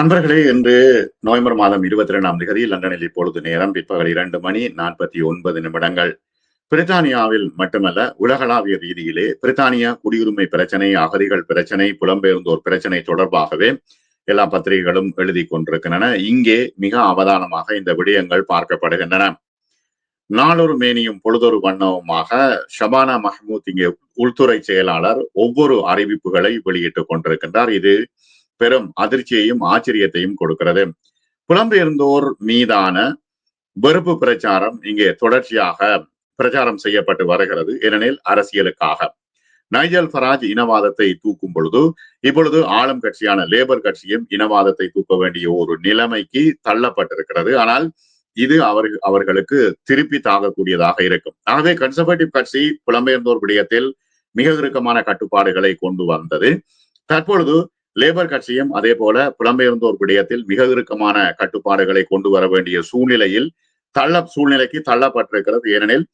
நண்பர்களே இன்று நவம்பர் மாதம் இருபத்தி இரண்டாம் தேதி லண்டனில் இப்பொழுது நேரம் பிற்பகல் இரண்டு மணி நாற்பத்தி ஒன்பது நிமிடங்கள். பிரித்தானியாவில் மட்டுமல்ல உலகளாவிய ரீதியிலே பிரித்தானிய குடியுரிமை பிரச்சனை அகதிகள் பிரச்சனை புலம்பெயர்ந்தோர் பிரச்சனை தொடர்பாகவே எல்லா பத்திரிகைகளும் எழுதி கொண்டிருக்கின்றன. இங்கே மிக அவதானமாக இந்த விடயங்கள் பார்க்கப்படுகின்றன. நாளொரு மேனியும் பொழுதொரு வண்ணவுமாக ஷபானா மஹமூத் இங்கே உள்துறை செயலாளர் ஒவ்வொரு அறிவிப்புகளை வெளியிட்டுக் கொண்டிருக்கின்றார். இது பெரும் அதிர்ச்சியையும் ஆச்சரியத்தையும் கொடுக்கிறது. புலம்பெயர்ந்தோர் மீதான வெறுப்பு பிரச்சாரம் இங்கே தொடர்ச்சியாக பிரச்சாரம் செய்யப்பட்டு வருகிறது. ஏனெனில் அரசியலுக்காக. நைஜல் ஃபராஜ் இனவாதத்தை தூக்கும் பொழுது இப்பொழுது ஆளும் கட்சியான லேபர் கட்சியும் இனவாதத்தை தூக்க வேண்டிய ஒரு நிலைமைக்கு தள்ளப்பட்டிருக்கிறது. ஆனால் இது அவர் அவர்களுக்கு திருப்பி தாகக்கூடியதாக இருக்கும். ஆகவே கன்சர்வேட்டிவ் கட்சி புலம்பெயர்ந்தோர் விடயத்தில் மிக இறுக்கமான கட்டுப்பாடுகளை கொண்டு வந்தது. தற்பொழுது லேபர் கட்சியும் அதே போல புலம்பெயர்ந்தோர் விடயத்தில் மிக இறுக்கமான கட்டுப்பாடுகளை கொண்டு வர வேண்டிய சூழ்நிலையில் தள்ள சூழ்நிலைக்கு தள்ளப்பட்டிருக்கிறது. ஏனெனில்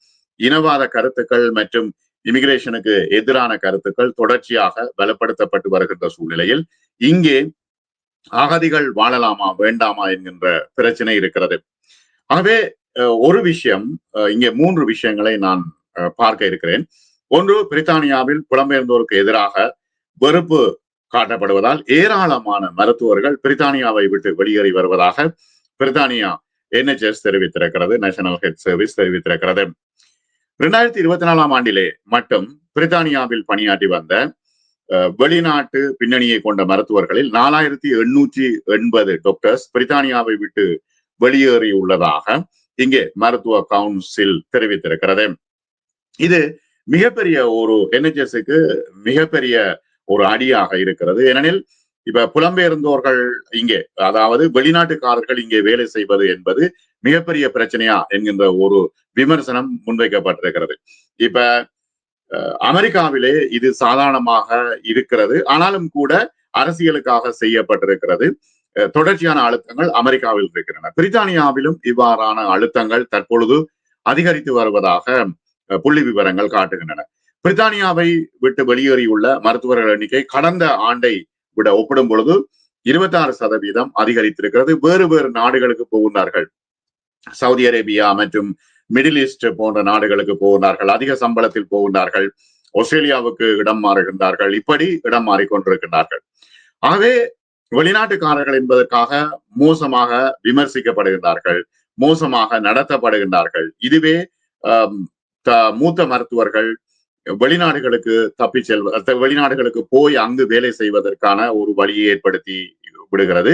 இனவாத கருத்துக்கள் மற்றும் இமிகிரேஷனுக்கு எதிரான கருத்துக்கள் தொடர்ச்சியாக பலப்படுத்தப்பட்டு வருகின்ற சூழ்நிலையில் இங்கே அகதிகள் வாழலாமா வேண்டாமா என்கின்ற பிரச்சனை இருக்கிறது. ஆகவே ஒரு விஷயம் இங்கே மூன்று விஷயங்களை நான் பார்க்க இருக்கிறேன். ஒன்று பிரித்தானியாவில் புலம்பெயர்ந்தோருக்கு எதிராக வெறுப்பு காட்டப்படுவதால் ஏராளமான மருத்துவர்கள் பிரித்தானியாவை விட்டு வெளியேறி வருவதாக பிரித்தானியா என்ஹெச்எஸ் தெரிவித்திருக்கிறது நேஷனல் ஹெல்த் சர்வீஸ் தெரிவித்திருக்கிறது. இரண்டாயிரத்தி இருபத்தி நாலாம் ஆண்டிலே மட்டும் பிரித்தானியாவில் பணியாற்றி வந்த வெளிநாட்டு பின்னணியை கொண்ட மருத்துவர்களில் நாலாயிரத்தி எண்ணூற்றி எண்பது டாக்டர்ஸ் பிரித்தானியாவை விட்டு வெளியேறியுள்ளதாக இங்கே மருத்துவ கவுன்சில் தெரிவித்திருக்கிறது. இது மிகப்பெரிய ஒரு என்ஹெச்எஸ்க்கு மிகப்பெரிய ஒரு அடியாக இருக்கிறது. ஏனெனில் இப்ப புலம்பெயர்ந்தோர்கள் இங்கே அதாவது வெளிநாட்டுக்காரர்கள் இங்கே வேலை செய்வது என்பது மிகப்பெரிய பிரச்சனையா என்கின்ற ஒரு விமர்சனம் முன்வைக்கப்பட்டிருக்கிறது. இப்ப அமெரிக்காவிலே இது சாதாரணமாக இருக்கிறது. ஆனாலும் கூட அரசியலுக்காக செய்யப்பட்டிருக்கிறது. தொடர்ச்சியான அழுத்தங்கள் அமெரிக்காவில் இருக்கின்றன. பிரித்தானியாவிலும் இவ்வாறான அழுத்தங்கள் தற்பொழுது அதிகரித்து வருவதாக புள்ளி விவரங்கள் காட்டுகின்றன. பிரித்தானியாவை விட்டு வெளியேறியுள்ள மருத்துவர்கள் எண்ணிக்கை கடந்த ஆண்டை விட ஒப்பிடும் பொழுது இருபத்தி ஆறு சதவீதம் அதிகரித்திருக்கிறது. வேறு வேறு நாடுகளுக்கு போகிறார்கள் சவுதி அரேபியா மற்றும் மிடில் ஈஸ்ட் போன்ற நாடுகளுக்கு போகிறார்கள் அதிக சம்பளத்தில் போகிறார்கள் ஆஸ்திரேலியாவுக்கு இடம் மாறுகின்றார்கள் இப்படி இடம் மாறிக்கொண்டிருக்கின்றார்கள் ஆகவே வெளிநாட்டுக்காரர்கள் என்பதற்காக மோசமாக விமர்சிக்கப்படுகின்றார்கள். மோசமாக நடத்தப்படுகின்றார்கள். இதுவே மூத்த மருத்துவர்கள் வெளிநாடுகளுக்கு தப்பி செல்வ வெளிநாடுகளுக்கு போய் அங்கு வேலை செய்வதற்கான ஒரு வழியை ஏற்படுத்தி விடுகிறது.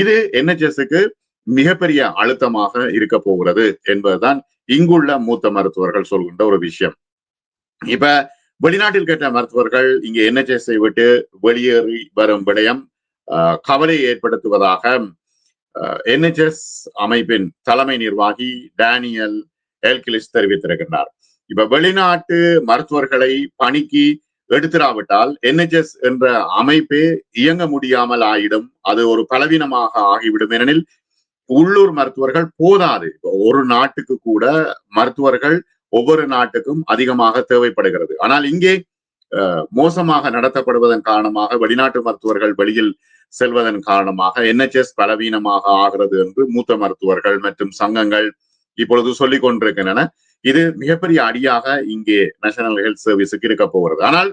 இது என்ஹெச்எஸ்க்கு மிகப்பெரிய அழுத்தமாக இருக்க போகிறது என்பதுதான் இங்குள்ள மூத்த மருத்துவர்கள் சொல்கின்ற ஒரு விஷயம். இப்ப வெளிநாட்டில் கேட்ட மருத்துவர்கள் இங்க என்ஹெச்எஸ்ஐ விட்டு வெளியேறி வரும் விடயம் கவலை ஏற்படுத்துவதாக என்ஹெச்எஸ் அமைப்பின் தலைமை நிர்வாகி டேனியல் எல்கிலிஸ் தெரிவித்திருக்கின்றார். இப்ப வெளிநாட்டு மருத்துவர்களை பணிக்கு எடுத்துராவிட்டால் என்ஹெச்எஸ் என்ற அமைப்பே இயங்க முடியாமல் ஆயிடும். அது ஒரு பலவீனமாக ஆகிவிடும். ஏனெனில் உள்ளூர் மருத்துவர்கள் போதாது. ஒரு நாட்டுக்கு கூட மருத்துவர்கள் ஒவ்வொரு நாட்டுக்கும் அதிகமாக தேவைப்படுகிறது. ஆனால் இங்கே மோசமாக நடத்தப்படுவதன் காரணமாக வெளிநாட்டு மருத்துவர்கள் வெளியில் செல்வதன் காரணமாக என்ஹெச்எஸ் பலவீனமாக ஆகிறது என்று மூத்த மருத்துவர்கள் மற்றும் சங்கங்கள் இப்பொழுது சொல்லிக் கொண்டிருக்கின்றன இது மிகப்பெரிய அடியாக இங்கே நேஷனல் ஹெல்த் சர்வீஸுக்கு இருக்க போகிறது. ஆனால்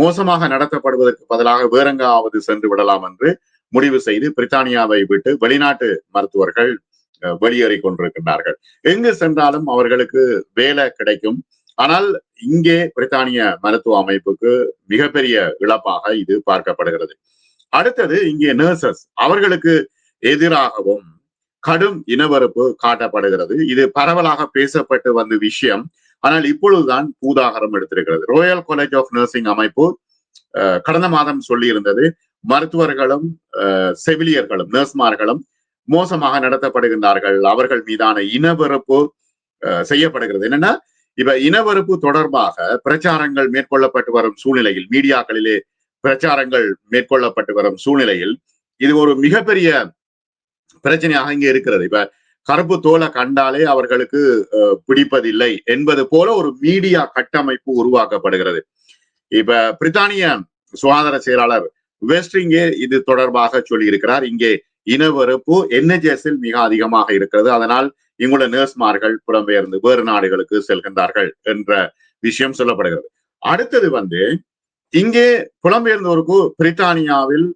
மோசமாக நடத்தப்படுவதற்கு பதிலாக வேறெங்காவது சென்று விடலாம் என்று முடிவு செய்து பிரித்தானியாவை விட்டு வெளிநாட்டு மருத்துவர்கள் வெளியேறி கொண்டிருக்கின்றார்கள். எங்கு சென்றாலும் அவர்களுக்கு வேலை கிடைக்கும். ஆனால் இங்கே பிரித்தானிய மருத்துவ அமைப்புக்கு மிகப்பெரிய இழப்பாக இது பார்க்கப்படுகிறது. அடுத்தது இங்கே நர்சஸ் அவர்களுக்கு எதிராகவும் கடும் இனவரப்பு காட்டப்படுகிறது. இது பரவலாக பேசப்பட்டு வந்த விஷயம். ஆனால் இப்பொழுதுதான் பூதாகரம் எடுத்திருக்கிறது. ரோயல் காலேஜ் ஆஃப் நர்சிங் அமைப்பு கடந்த மாதம் சொல்லி இருந்தது மருத்துவர்களும் செவிலியர்களும் நர்ஸ்மார்களும் மோசமாக நடத்தப்படுகின்றார்கள். அவர்கள் மீதான இனவெறுப்பு செய்யப்படுகிறது. என்னன்னா இப்ப இனவெறுப்பு தொடர்பாக பிரச்சாரங்கள் மேற்கொள்ளப்பட்டு வரும் சூழ்நிலையில் மீடியாக்களிலே பிரச்சாரங்கள் மேற்கொள்ளப்பட்டு வரும் சூழ்நிலையில் இது ஒரு மிகப்பெரிய பிரச்சனையாக இங்கே இருக்கிறது. இப்ப கருப்பு தோலை கண்டாலே அவர்களுக்கு பிடிப்பதில்லை என்பது போல ஒரு மீடியா கட்டமைப்பு உருவாக்கப்படுகிறது. இப்ப பிரித்தானிய சுகாதார செயலாளர் வெஸ்ட் இங்கே இது தொடர்பாக சொல்லியிருக்கிறார். இங்கே இனவெறுப்பு என்எச்எஸ்ஸில் மிக அதிகமாக இருக்கிறது. அதனால் இங்குள்ள நர்ஸ்மார்கள் புலம்பெயர்ந்து வேறு நாடுகளுக்கு செல்கின்றார்கள் என்ற விஷயம் சொல்லப்படுகிறது. அடுத்தது வந்து இங்கே புலம்பெயர்ந்தோருக்கு பிரித்தானியாவில்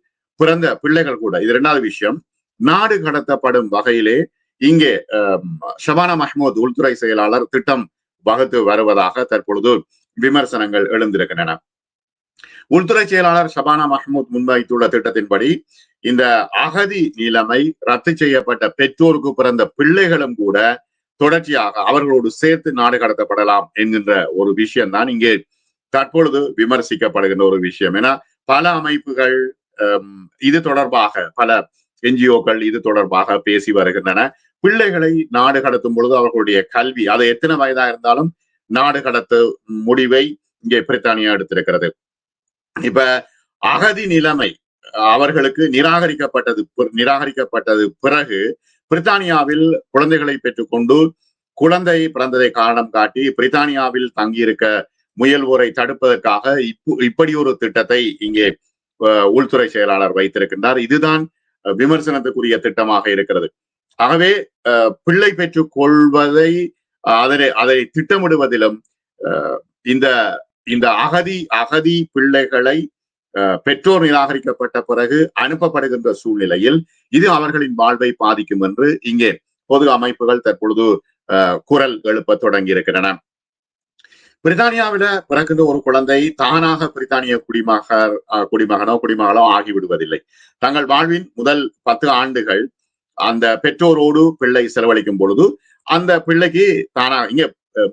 பிறந்த பிள்ளைகள் கூட இது இரண்டாவது விஷயம். நாடு கடத்தப்படும் வகையிலே இங்கே ஷபானா மஹ்மூத் உள்துறை செயலாளர் திட்டம் வகுத்து வருவதாக தற்பொழுது விமர்சனங்கள் எழுந்திருக்கின்றன. உள்துறை செயலாளர் ஷபானா மஹ்மூத் முன்வைத்துள்ள திட்டத்தின்படி இந்த அகதி நிலைமை ரத்து செய்யப்பட்ட பெற்றோருக்கு பிறந்த பிள்ளைகளும் கூட தொடர்ச்சியாக அவர்களோடு சேர்த்து நாடு கடத்தப்படலாம் என்கின்ற ஒரு விஷயம் தான் இங்கே தற்பொழுது விமர்சிக்கப்படுகின்ற ஒரு விஷயம். ஏன்னா பல அமைப்புகள் இது தொடர்பாக பல என்ஜிஓக்கள் இது தொடர்பாக பேசி வருகின்றன. பிள்ளைகளை நாடு கடத்தும் பொழுது அவர்களுடைய கல்வி அது எத்தனை வயதா இருந்தாலும் நாடு கடத்து முடிவை இங்கே பிரித்தானியா எடுத்திருக்கிறது. இப்ப அகதி நிலைமை அவர்களுக்கு நிராகரிக்கப்பட்டது நிராகரிக்கப்பட்டது பிறகு பிரித்தானியாவில் குழந்தைகளை பெற்றுக்கொண்டு குழந்தை பிறந்ததை காரணம் காட்டி பிரித்தானியாவில் தங்கியிருக்க முயல்வோரை தடுப்பதற்காக இப்போ இப்படி ஒரு திட்டத்தை இங்கே உள்துறை செயலாளர் வைத்திருக்கின்றார். இதுதான் விமர்சனத்துக்குரிய திட்டமாக இருக்கிறது. ஆகவே பிள்ளை பெற்றுக் கொள்வதை அதனை அதை திட்டமிடுவதிலும் இந்த இந்த அகதி அகதி பிள்ளைகளை பெற்றோர் நிராகரிக்கப்பட்ட பிறகு அனுப்பப்படுகின்ற சூழ்நிலையில் இது அவர்களின் வாழ்வை பாதிக்கும் என்று இங்கே பொது அமைப்புகள் தற்பொழுது குரல் எழுப்ப தொடங்கி இருக்கின்றன பிரித்தானியாவில பிறக்கின்ற ஒரு குழந்தை தானாக பிரித்தானிய குடிமக குடிமகனோ குடிமகளோ ஆகிவிடுவதில்லை. தங்கள் வாழ்வின் முதல் பத்து ஆண்டுகள் அந்த பெற்றோரோடு பிள்ளை செலவழிக்கும் பொழுது அந்த பிள்ளைக்கு தானா இங்க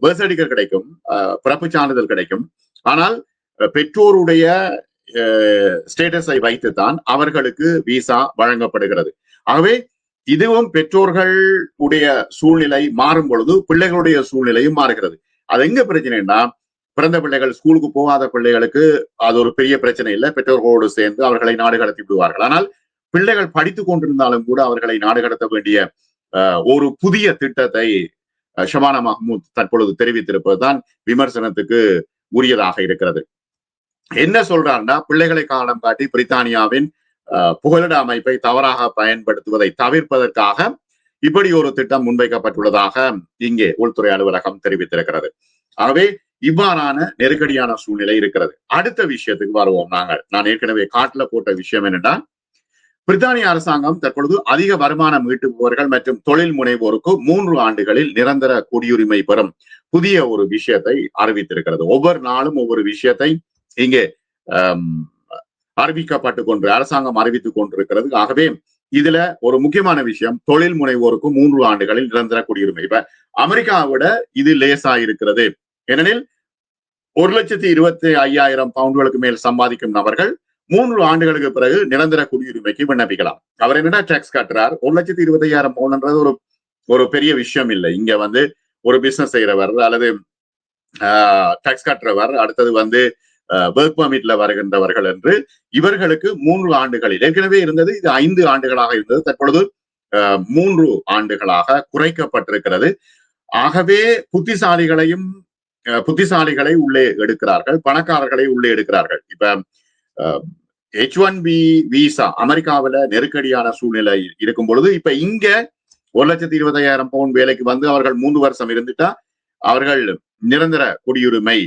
பர்த் சர்டிபிகேட் கிடைக்கும் பிறப்பு சான்றிதழ் கிடைக்கும். ஆனால் பெற்றோருடைய ஸ்டேட்டஸை வைத்துத்தான் அவர்களுக்கு விசா வழங்கப்படுகிறது. ஆகவே இதுவும் பெற்றோர்கள் உடைய சூழ்நிலை மாறும் பொழுது பிள்ளைகளுடைய சூழ்நிலையும் மாறுகிறது. அது எங்க பிரச்சனைனா பிறந்த பிள்ளைகள் ஸ்கூலுக்கு போகாத பிள்ளைகளுக்கு அது ஒரு பெரிய பிரச்சனை இல்லை. பெற்றோர்களோடு சேர்ந்து அவர்களை நாடு கடத்தி விடுவார்கள். ஆனால் பிள்ளைகள் படித்துக் கொண்டிருந்தாலும் கூட அவர்களை நாடு கடத்த வேண்டிய ஒரு புதிய திட்டத்தை ஷமானா மஹமூத் தற்பொழுது தெரிவித்திருப்பதுதான் விமர்சனத்துக்கு உரியதாக இருக்கிறது. என்ன சொல்றாருன்னா பிள்ளைகளை காரணம் காட்டி பிரித்தானியாவின் புகலிட அமைப்பை தவறாக பயன்படுத்துவதை தவிர்ப்பதற்காக இப்படி ஒரு திட்டம் முன்வைக்கப்பட்டுள்ளதாக இங்கே உள்துறை அலுவலகம் தெரிவித்திருக்கிறது. ஆகவே இவ்வாறான நெருக்கடியான சூழ்நிலை இருக்கிறது. அடுத்த விஷயத்துக்கு வருவோம் நாங்கள். நான் ஏற்கனவே காட்டுல போட்ட விஷயம் என்னன்னா பிரித்தானிய அரசாங்கம் தற்பொழுது அதிக வருமானம் ஈட்டுபவர்கள் மற்றும் தொழில் முனைவோருக்கு மூன்று ஆண்டுகளில் நிரந்தர குடியுரிமை பெறும் புதிய ஒரு விஷயத்தை அறிவித்திருக்கிறது. ஒவ்வொரு நாளும் ஒவ்வொரு விஷயத்தை இங்கே அறிவிக்கப்பட்டு கொண்டு அரசாங்கம் அறிவித்துக் கொண்டிருக்கிறது. ஆகவே இதுல ஒரு முக்கியமான விஷயம் தொழில் முனைவோருக்கு மூன்று ஆண்டுகளில் நிரந்தர குடியுரிமை. இப்ப அமெரிக்காவை விட இது லேசா இருக்கிறது. ஏனெனில் ஒரு லட்சத்தி இருபத்தி ஐயாயிரம் பவுண்டுகளுக்கு மேல் சம்பாதிக்கும் நபர்கள் மூன்று ஆண்டுகளுக்கு பிறகு நிரந்தர குடியுரிமைக்கு விண்ணப்பிக்கலாம். அவர் என்னன்னா டேக்ஸ் கட்டுறார். ஒரு லட்சத்தி இருபத்தி ஐயாயிரம் பவுண்டுன்றது ஒரு ஒரு பெரிய விஷயம் இல்லை. இங்க வந்து ஒரு பிசினஸ் செய்யறவர் அல்லது டேக்ஸ் கட்டுறவர் அடுத்தது வந்து ஒர்க் பர்மிட்ல வருகின்றவர்கள் என்று இவர்களுக்கு மூன்று ஆண்டுகளில் ஏற்கனவே இருந்தது இது ஐந்து ஆண்டுகளாக இருந்தது தற்பொழுது மூன்று ஆண்டுகளாக குறைக்கப்பட்டிருக்கிறது. ஆகவே புத்திசாலிகளையும் புத்திசாலிகளை உள்ளே எடுக்கிறார்கள் பணக்காரர்களை உள்ளே எடுக்கிறார்கள். இப்ப ஹெச் ஒன் பி விசா அமெரிக்காவில நெருக்கடியான சூழ்நிலை இருக்கும் பொழுது இப்ப இங்க ஒரு லட்சத்தி இருபதாயிரம் பவுன் வேலைக்கு வந்து அவர்கள் மூன்று வருஷம் இருந்துட்டா அவர்கள் நிரந்தர குடியுரிமை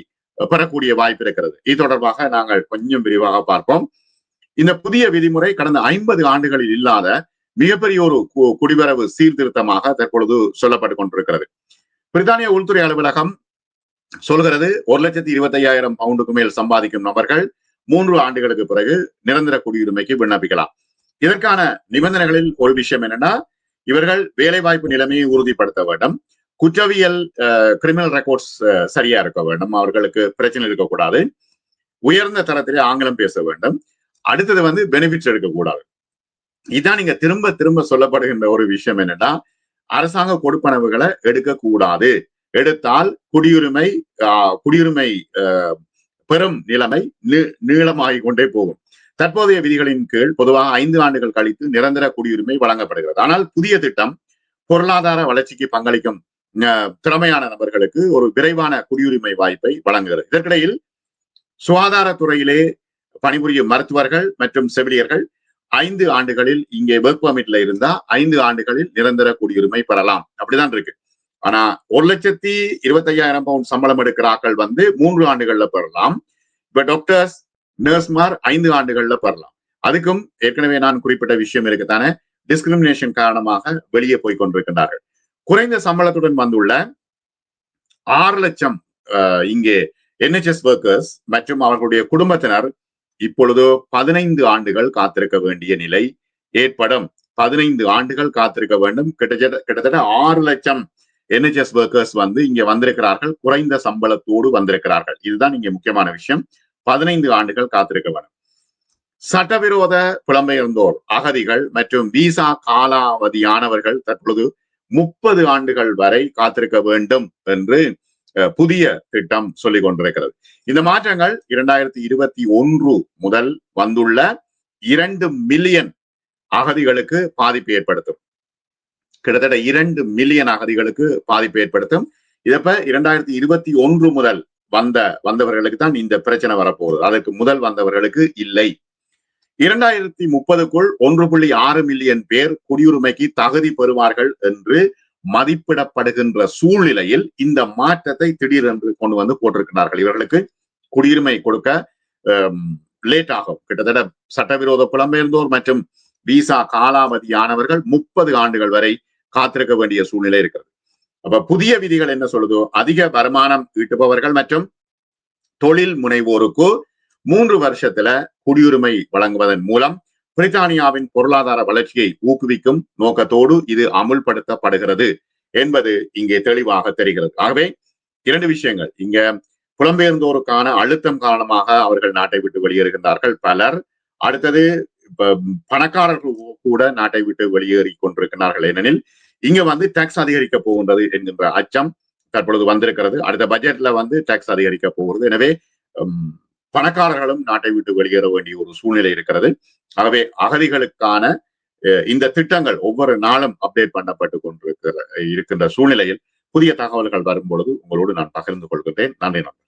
பெறக்கூடிய வாய்ப்பு இருக்கிறது. இது தொடர்பாக நாங்கள் கொஞ்சம் விரிவாக பார்ப்போம். இந்த புதிய விதிமுறை கடந்த ஐம்பது ஆண்டுகளில் இல்லாத மிகப்பெரிய ஒரு குடிவரவு சீர்திருத்தமாக தற்பொழுது சொல்லப்பட்டு கொண்டிருக்கிறது. பிரித்தானிய உள்துறை அலுவலகம் சொல்கிறது ஒரு லட்சத்தி இருபத்தி ஐயாயிரம் பவுண்டுக்கு மேல் சம்பாதிக்கும் நபர்கள் மூன்று ஆண்டுகளுக்கு பிறகு நிரந்தர குடியுரிமைக்கு விண்ணப்பிக்கலாம். இதற்கான நிபந்தனைகளில் ஒரு விஷயம் என்னன்னா இவர்கள் வேலைவாய்ப்பு நிலைமையை உறுதிப்படுத்த வேண்டும். குற்றவியல் கிரிமினல் ரெக்கார்ட்ஸ் சரியா இருக்க வேண்டும். அவர்களுக்கு பிரச்சனை இருக்கக்கூடாது. உயர்ந்த தரத்திலே ஆங்கிலம் பேச வேண்டும். அடுத்தது வந்து பெனிஃபிட்ஸ் எடுக்கக்கூடாது. இதான் நீங்க திரும்ப திரும்ப சொல்லப்படுகின்ற ஒரு விஷயம் என்னன்னா அரசாங்க கொடுப்பனவுகளை எடுக்கக்கூடாது. எடுத்தால் குடியுரிமை குடியுரிமை பெரும் நிலைமை நீளமாகிக் கொண்டே போகும். தற்போதைய விதிகளின் கீழ் பொதுவாக ஐந்து ஆண்டுகள் கழித்து நிரந்தர குடியுரிமை வழங்கப்படுகிறது. ஆனால் புதிய திட்டம் பொருளாதார வளர்ச்சிக்கு பங்களிக்கும் திறமையான நபர்களுக்கு ஒரு விரைவான குடியுரிமை வாய்ப்பை வழங்குகிறது. இதற்கிடையில் சுகாதாரத்துறையிலே பணிபுரியும் மருத்துவர்கள் மற்றும் செவிலியர்கள் ஐந்து ஆண்டுகளில் இங்கே ஒர்க் பர்மிட்ல இருந்தா ஐந்து ஆண்டுகளில் நிரந்தர குடியுரிமை பெறலாம். அப்படிதான் இருக்கு. ஆனா ஒரு லட்சத்தி இருபத்தி ஐயாயிரம் பவுண்ட் சம்பளம் எடுக்கிற ஆட்கள் வந்து மூன்று ஆண்டுகள்ல பெறலாம். இப்ப டாக்டர்ஸ் நர்ஸ்மார் ஐந்து ஆண்டுகள்ல பெறலாம். அதுக்கும் ஏற்கனவே நான் குறிப்பிட்ட விஷயம் இருக்குதானே? டிஸ்கிரிமினேஷன் காரணமாக வெளியே போய் கொண்டிருக்கின்றார்கள். குறைந்த சம்பளத்துடன் வந்துள்ள ஆறு லட்சம் இங்கே என்ஹெச்எஸ் ஒர்க்கர்ஸ் மற்றும் அவர்களுடைய குடும்பத்தினர் இப்பொழுது பதினைந்து ஆண்டுகள் காத்திருக்க வேண்டிய நிலை ஏற்படும். பதினைந்து ஆண்டுகள் காத்திருக்க வேண்டும். கிட்டத்தட்ட கிட்டத்தட்ட ஆறு லட்சம் என்ஹெச்எஸ் ஒர்க்கர்ஸ் வந்து இங்க வந்திருக்கிறார்கள். குறைந்த சம்பளத்தோடு வந்திருக்கிறார்கள். இதுதான் இங்க முக்கியமான விஷயம். பதினைந்து ஆண்டுகள் காத்திருக்க வேண்டும். சட்டவிரோத புலம்பெயர்ந்தோர் அகதிகள் மற்றும் விசா காலாவதியானவர்கள் தற்பொழுது முப்பது ஆண்டுகள் வரை காத்திருக்க வேண்டும் என்று புதிய திட்டம் சொல்லிக் கொண்டிருக்கிறது. இந்த மாற்றங்கள் இரண்டாயிரத்தி இருபத்தி ஒன்று முதல் வந்துள்ள இரண்டு மில்லியன் அகதிகளுக்கு பாதிப்பு ஏற்படுத்தும். கிட்டத்தட்ட இரண்டு மில்லியன் அகதிகளுக்கு பாதிப்பு ஏற்படுத்தும். இதப்ப இரண்டாயிரத்தி இருபத்தி ஒன்று முதல் வந்த வந்தவர்களுக்கு தான் இந்த பிரச்சனை வரப்போகுது. அதற்கு முதல் வந்தவர்களுக்கு இல்லை. இரண்டாயிரத்தி முப்பதுக்குள் ஒன்று புள்ளி ஆறு மில்லியன் பேர் குடியுரிமைக்கு தகுதி பெறுவார்கள் என்று மதிப்பிடப்படுகின்ற சூழ்நிலையில் இந்த மாற்றத்தை திடீரென்று கொண்டு வந்து போட்டிருக்கிறார்கள். இவர்களுக்கு குடியுரிமை கொடுக்க லேட் ஆகும். கிட்டத்தட்ட சட்டவிரோத புலம்பெயர்ந்தோர் மற்றும் விசா காலாவதியானவர்கள் முப்பது ஆண்டுகள் வரை காத்திருக்க வேண்டிய சூழ்நிலை இருக்கிறது. அப்ப புதிய விதிகள் என்ன சொல்லுதோ அதிக வருமானம் ஈட்டுபவர்கள் மற்றும் தொழில் முனைவோருக்கு மூன்று வருஷத்துல குடியுரிமை வழங்குவதன் மூலம் பிரித்தானியாவின் பொருளாதார வளர்ச்சியை ஊக்குவிக்கும் நோக்கத்தோடு இது அமுல்படுத்தப்படுகிறது என்பது இங்கே தெளிவாக தெரிகிறது. ஆகவே இரண்டு விஷயங்கள். இங்க புலம்பெயர்ந்தோருக்கான அழுத்தம் காரணமாக அவர்கள் நாட்டை விட்டு வெளியேறுகின்றார்கள். பலர் அடுத்தது பணக்காரர்கள் கூட நாட்டை விட்டு வெளியேறி கொண்டிருக்கிறார்கள். ஏனெனில் இங்க வந்து டாக்ஸ் அதிகரிக்க போகின்றது என்கின்ற அச்சம் தற்பொழுது வந்திருக்கிறது. அடுத்த பட்ஜெட்ல வந்து டாக்ஸ் அதிகரிக்க போகிறது. எனவே பணக்காரர்களும் நாட்டை விட்டு வெளியேற வேண்டிய ஒரு சூழ்நிலை இருக்கிறது. ஆகவே அகதிகளுக்கான இந்த திட்டங்கள் ஒவ்வொரு நாளும் அப்டேட் பண்ணப்பட்டு கொண்டிருக்கிற இருக்கின்ற சூழ்நிலையில் புதிய தகவல்கள் வரும் பொழுது உங்களோடு நான் பகிர்ந்து கொள்கின்றேன். நன்றி நன்றி